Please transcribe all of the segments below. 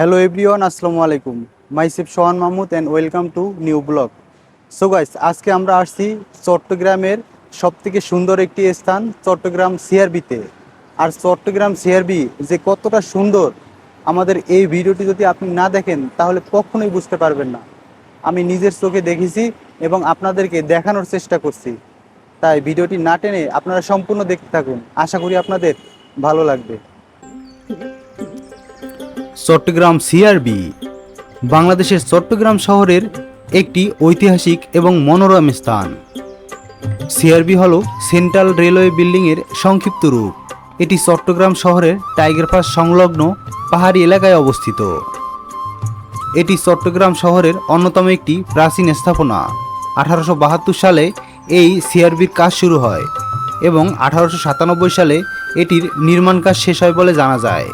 Hello everyone আসসালামু আলাইকুম। Myself Sohan Mahmud and welcome to new blog so guys আজকে আমরা আসছি চট্টগ্রামের সবথেকে সুন্দর একটি স্থান, চট্টগ্রাম সিআরবিতে আর চট্টগ্রাম সিআরবি যে কতটা সুন্দর আমাদের এই ভিডিওটি যদি আপনি না দেখেন, তাহলে কখনোই বুঝতে পারবেন না। আমি নিজের চোখে দেখেছি এবং আপনাদেরকে দেখানোর চেষ্টা করছি। তাই ভিডিওটি না টেনে আপনারা সম্পূর্ণ দেখতে থাকুন। আশা করি আপনাদের ভালো লাগবে। চট্টগ্রাম সিআরবি বাংলাদেশের চট্টগ্রাম শহরের একটি ঐতিহাসিক এবং মনোরম স্থান। সিআরবি হল সেন্ট্রাল রেলওয়ে বিল্ডিংয়ের সংক্ষিপ্ত রূপ। এটি চট্টগ্রাম শহরের টাইগার পাস সংলগ্ন পাহাড়ি এলাকায় অবস্থিত। এটি চট্টগ্রাম শহরের অন্যতম একটি প্রাচীন স্থাপনা। আঠারোশো বাহাত্তর সালে এই সিআরবির কাজ শুরু হয় এবং আঠারোশো সাতানব্বই সালে এটির নির্মাণ কাজ শেষ হয় বলে জানা যায়।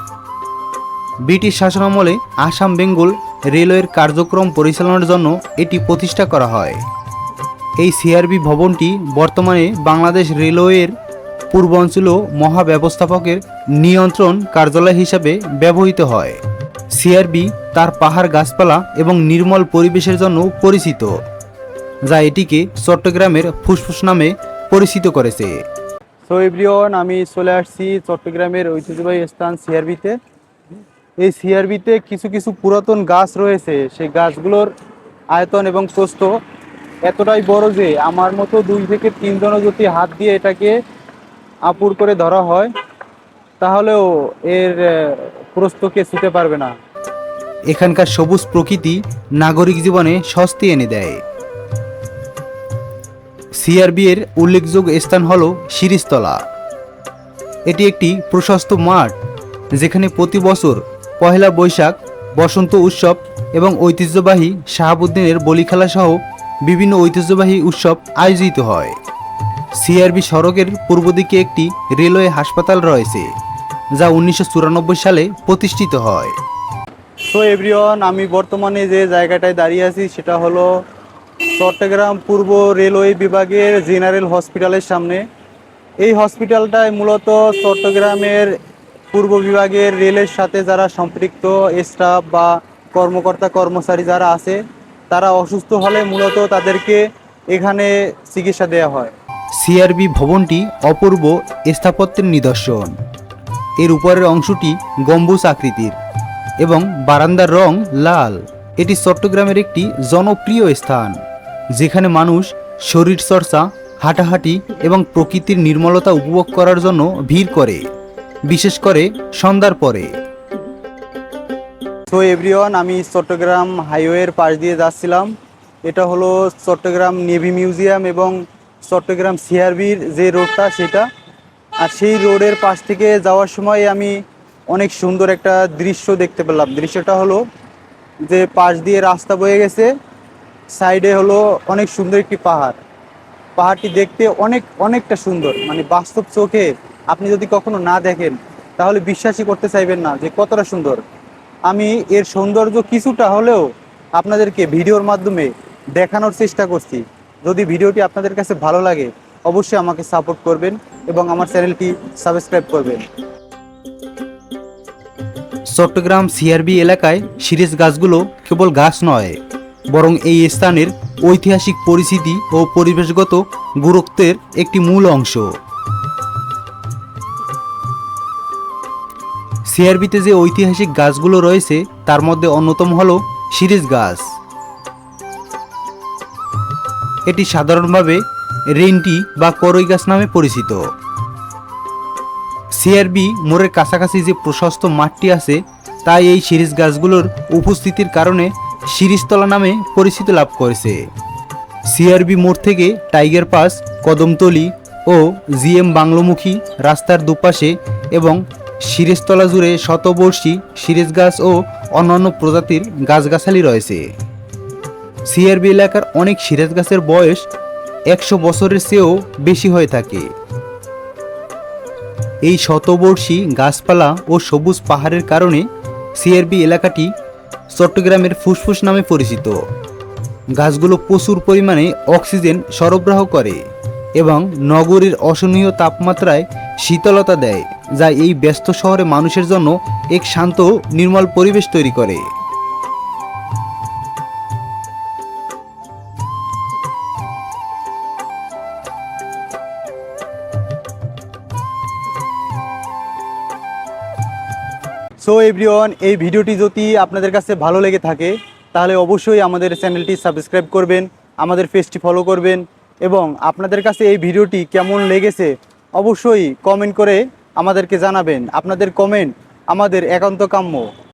ব্রিটিশ শাসনামলে আসাম বেঙ্গল রেলওয়ের কার্যক্রম পরিচালনার জন্য এটি প্রতিষ্ঠা করা হয়। এই সিআরবি ভবনটি বর্তমানে বাংলাদেশ রেলওয়ের পূর্বাঞ্চল মহাব্যবস্থাপকের নিয়ন্ত্রণ কার্যালয় হিসাবে ব্যবহৃত হয়। সিআরবি তার পাহাড় গাছপালা এবং নির্মল পরিবেশের জন্য পরিচিত, যা এটিকে চট্টগ্রামের ফুসফুস নামে পরিচিত করেছে। সো এভরিওয়ান আমি চলে আসছি চট্টগ্রামের ঐতিহ্যবাহী স্থান সিআরবিতে এই সিআরবিতে কিছু কিছু পুরাতন গাছ রয়েছে। সেই গাছগুলোর আয়তন এবং প্রস্থ এতটাই বড় যে আমার মতো দুই থেকে তিনজনও যদি হাত দিয়ে এটাকে আপুর করে ধরা হয় তাহলেও এর আহ, প্রস্থকে ছুতে পারবে না। এখানকার সবুজ প্রকৃতি নাগরিক জীবনে স্বস্তি এনে দেয়। সিআরবি এর উল্লেখযোগ্য স্থান হল শিরিষতলা। এটি একটি প্রশস্ত মাঠ যেখানে প্রতি বছর পহেলা বৈশাখ, বসন্ত উৎসব এবং ঐতিহ্যবাহী শাহাবুদ্দিনের বলি খেলা সহ বিভিন্ন ঐতিহ্যবাহী উৎসব আয়োজিত হয়। সিআরবি সড়কের পূর্ব দিকে একটি রেলওয়ে হাসপাতাল রয়েছে, যা উনিশশো চুরানব্বই সালে প্রতিষ্ঠিত হয়। সো এভরিওয়ান আমি বর্তমানে যে জায়গাটায় দাঁড়িয়ে আছি, সেটা হলো চট্টগ্রাম পূর্ব রেলওয়ে বিভাগের জেনারেল হসপিটালের সামনে। এই হসপিটালটায় মূলত চট্টগ্রামের পূর্ব বিভাগের রেলের সাথে যারা সম্পৃক্ত স্টাফ বা কর্মকর্তা, কর্মচারী যারা আছে, তারা অসুস্থ হলে মূলত তাদেরকে এখানে চিকিৎসা দেওয়া হয়। সিআরবি ভবনটি অপূর্ব স্থাপত্যের নিদর্শন। এর উপরের অংশটি গম্বুজ আকৃতির এবং বারান্দার রং লাল। এটি চট্টগ্রামের একটি জনপ্রিয় স্থান, যেখানে মানুষ শরীর চর্চা হাঁটাহাঁটি এবং প্রকৃতির নির্মলতা উপভোগ করার জন্য ভিড় করে। বিশেষ করে সন্ধ্যার পরে। তো এভরিওয়ান আমি চট্টগ্রাম হাইওয়ের পাশ দিয়ে যাচ্ছিলাম। এটা হলো চট্টগ্রাম নেভি মিউজিয়াম এবং চট্টগ্রাম সিআরবির যে রোডটা, সেটা। আর সেই রোডের পাশ থেকে যাওয়ার সময় আমি অনেক সুন্দর একটা দৃশ্য দেখতে পেলাম। দৃশ্যটা হলো যে পাশ দিয়ে রাস্তা বয়ে গেছে, সাইডে হলো অনেক সুন্দর একটি পাহাড়। পাহাড়টি দেখতে অনেক, অনেকটা সুন্দর। মানে বাস্তব চোখে আপনি যদি কখনো না দেখেন, তাহলে বিশ্বাসই করতে চাইবেন না যে কতটা সুন্দর। আমি এর সৌন্দর্য কিছুটা হলেও আপনাদেরকে ভিডিওর মাধ্যমে দেখানোর চেষ্টা করছি। যদি ভিডিওটি আপনাদের কাছে ভালো লাগে, অবশ্যই আমাকে সাপোর্ট করবেন এবং আমার চ্যানেলটি সাবস্ক্রাইব করবেন। চট্টগ্রাম সিআরবি এলাকায় সিরিজ গাছগুলো কেবল গাছ নয়, বরং এই স্থানের ঐতিহাসিক পরিস্থিতি ও পরিবেশগত গুরুত্বের একটি মূল অংশ। সিআরবিতে যে ঐতিহাসিক গাছগুলো রয়েছে, তার মধ্যে অন্যতম হল সিরিজ গাছ। এটি সাধারণভাবে রেন্টি বা করই গাছ নামে পরিচিত। সিআরবি মোড়ের কাছাকাছি যে প্রশস্ত মাঠটি আছে, তাই এই সিরিজ গাছগুলোর উপস্থিতির কারণে সিরিজতলা নামে পরিচিতি লাভ করেছে। সিআরবি মোড় থেকে টাইগার পাস, কদমতলি ও জিএম বাংলোমুখী রাস্তার দুপাশে এবং সিরিজতলা জুড়ে শতবর্ষী সিরিজ গাছ ও অন্যান্য প্রজাতির গাছগাছালি রয়েছে। সিআরবি এলাকার অনেক সিরাজ গাছের বয়স একশো বছরের চেয়েও বেশি হয়ে থাকে। এই শতবর্ষী গাছপালা ও সবুজ পাহাড়ের কারণে সিআরবি এলাকাটি চট্টগ্রামের ফুসফুস নামে পরিচিত। গাছগুলো প্রচুর পরিমাণে অক্সিজেন সরবরাহ করে এবং নগরীর অসহনীয় তাপমাত্রায় শীতলতা দেয়। যা এই ব্যস্ত শহরে মানুষের জন্য এক শান্ত, নির্মল পরিবেশ তৈরি করে। সো এভরিওয়ান এই ভিডিওটি যদি আপনাদের কাছে ভালো লেগে থাকে, তাহলে অবশ্যই আমাদের চ্যানেলটি সাবস্ক্রাইব করবেন, আমাদের পেজটি ফলো করবেন এবং আপনাদের কাছে এই ভিডিওটি কেমন লেগেছে অবশ্যই কমেন্ট করে আমাদেরকে জানাবেন আপনাদের কমেন্ট আমাদের একান্ত কাম্য।